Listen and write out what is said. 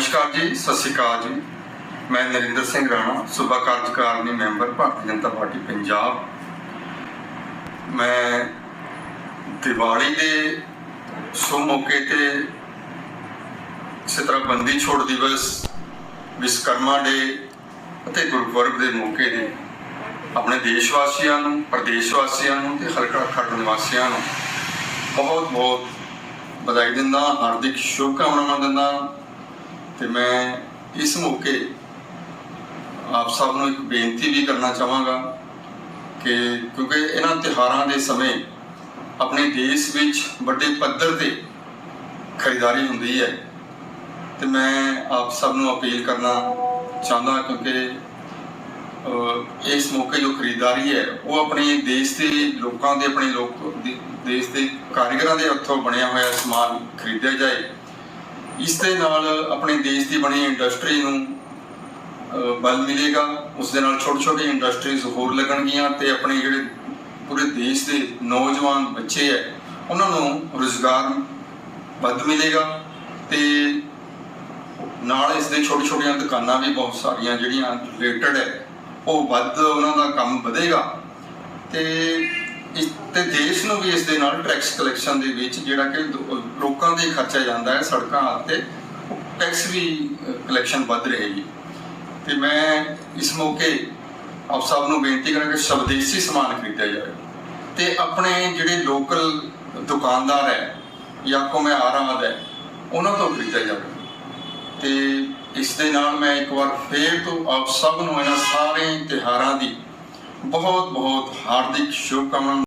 ਨਮਸਕਾਰ ਜੀ, ਸਤਿ ਸ਼੍ਰੀ ਅਕਾਲ ਜੀ। ਮੈਂ ਨਰਿੰਦਰ ਸਿੰਘ ਰਾਣਾ, ਸੂਬਾ ਕਾਰਜਕਾਰਨੀ ਮੈਂਬਰ ਭਾਰਤੀ ਜਨਤਾ ਪਾਰਟੀ ਪੰਜਾਬ। ਮੈਂ ਦੀਵਾਲੀ ਦੇ ਸੋ ਮੌਕੇ ਤੇ ਇਸੇ ਤਰ੍ਹਾਂ ਬੰਦੀ ਛੋੜ ਦਿਵਸ ਵਿਸ਼ਕਰਮਾ ਡੇ ਅਤੇ ਗੁਰਪੁਰਬ ਦੇ ਮੌਕੇ ਤੇ ਆਪਣੇ ਦੇਸ਼ ਵਾਸੀਆਂ ਨੂੰ ਪ੍ਰਦੇਸ਼ ਵਾਸੀਆਂ ਨੂੰ ਤੇ ਹਲਕਾ ਖੱਟ ਨਿਵਾਸੀਆਂ ਨੂੰ ਬਹੁਤ ਬਹੁਤ ਵਧਾਈ ਦਿੰਦਾ, ਹਾਰਦਿਕ ਸ਼ੁਭਕਾਮਨਾਵਾਂ ਦਿੰਦਾ। ਤੇ ਮੈਂ ਇਸ ਮੌਕੇ ਆਪ ਸਭ ਨੂੰ ਇੱਕ ਬੇਨਤੀ ਵੀ ਕਰਨਾ ਚਾਹਾਂਗਾ ਕਿ ਕਿਉਂਕਿ ਇਹਨਾਂ ਤਿਉਹਾਰਾਂ ਦੇ ਸਮੇਂ ਆਪਣੇ ਦੇਸ਼ ਵਿੱਚ ਵੱਡੇ ਪੱਧਰ ਤੇ ਖਰੀਦਦਾਰੀ ਹੁੰਦੀ ਹੈ ਤੇ ਮੈਂ ਆਪ ਸਭ ਨੂੰ ਅਪੀਲ ਕਰਨਾ ਚਾਹੁੰਦਾ ਕਿਉਂਕਿ ਇਸ ਮੌਕੇ ਜੋ ਖਰੀਦਦਾਰੀ ਹੈ, ਉਹ ਆਪਣੇ ਦੇਸ਼ ਦੇ ਲੋਕਾਂ ਦੇ, ਆਪਣੇ ਲੋਕ ਦੇਸ਼ ਦੇ ਕਾਰੀਗਰਾਂ ਦੇ ਹੱਥੋਂ ਬਣਿਆ ਹੋਇਆ ਸਮਾਨ ਖਰੀਦਿਆ ਜਾਏ। ਇਸ ਦੇ ਨਾਲ ਆਪਣੇ ਦੇਸ਼ ਦੀ ਬਣੀ ਇੰਡਸਟਰੀ ਨੂੰ ਬਲ ਮਿਲੇਗਾ। ਉਸ ਦੇ ਨਾਲ ਛੋਟੇ ਛੋਟੇ ਇੰਡਸਟਰੀਜ਼ ਹੋਰ ਲੱਗਣਗੀਆਂ ਤੇ ਆਪਣੇ ਜਿਹੜੇ ਪੂਰੇ ਦੇਸ਼ ਦੇ ਨੌਜਵਾਨ ਬੱਚੇ ਹੈ, ਉਹਨਾਂ ਨੂੰ ਰੋਜ਼ਗਾਰ ਵੱਧ ਮਿਲੇਗਾ ਤੇ ਨਾਲ ਇਸ ਦੇ ਛੋਟੇ ਛੋਟੀਆਂ ਦੁਕਾਨਾਂ ਵੀ ਬਹੁਤ ਸਾਰੀਆਂ ਜਿਹੜੀਆਂ ਰਿਲੇਟਡ ਹੈ, ਉਹ ਵੱਧ ਉਹਨਾਂ ਦਾ ਕੰਮ ਵਧੇਗਾ। ਤੇ ਇਸ ਤੇ ਦੇਸ਼ ਨੂੰ ਵੀ ਇਸ ਦੇ ਨਾਲ ਟੈਕਸ ਕਲੈਕਸ਼ਨ ਦੇ ਵਿੱਚ ਜਿਹੜਾ ਕਿ ਲੋਕਾਂ ਦੇ ਖਰਚਾ ਜਾਂਦਾ ਹੈ ਸੜਕਾਂ ਤੇ ਟੈਕਸ ਵੀ ਕਲੈਕਸ਼ਨ ਵੱਧ ਰਹੇਗੀ ਤੇ ਮੈਂ ਇਸ ਮੌਕੇ ਆਪ ਸਭ ਨੂੰ ਬੇਨਤੀ ਕਰਾਂਗਾ ਕਿ ਸਵਦੇਸ਼ੀ ਸਮਾਨ ਖਰੀਦਿਆ ਜਾਵੇ। ਤੇ ਆਪਣੇ ਜਿਹੜੇ ਲੋਕਲ ਦੁਕਾਨਦਾਰ ਹੈ ਜਾਂ ਘੁਮਿਆਰ ਹੈ, ਉਹਨਾਂ ਤੋਂ ਖਰੀਦਿਆ ਜਾਵੇ। ਤੇ ਇਸ ਦੇ ਨਾਲ ਮੈਂ ਇੱਕ ਵਾਰ ਫੇਰ ਤੋਂ ਆਪ ਸਭ ਨੂੰ ਇਹਨਾਂ ਸਾਰੇ ਤਿਉਹਾਰਾਂ ਦੀ ਬਹੁਤ ਬਹੁਤ ਹਾਰਦਿਕ ਸ਼ੁਭਕਾਮਨਾਵਾਂ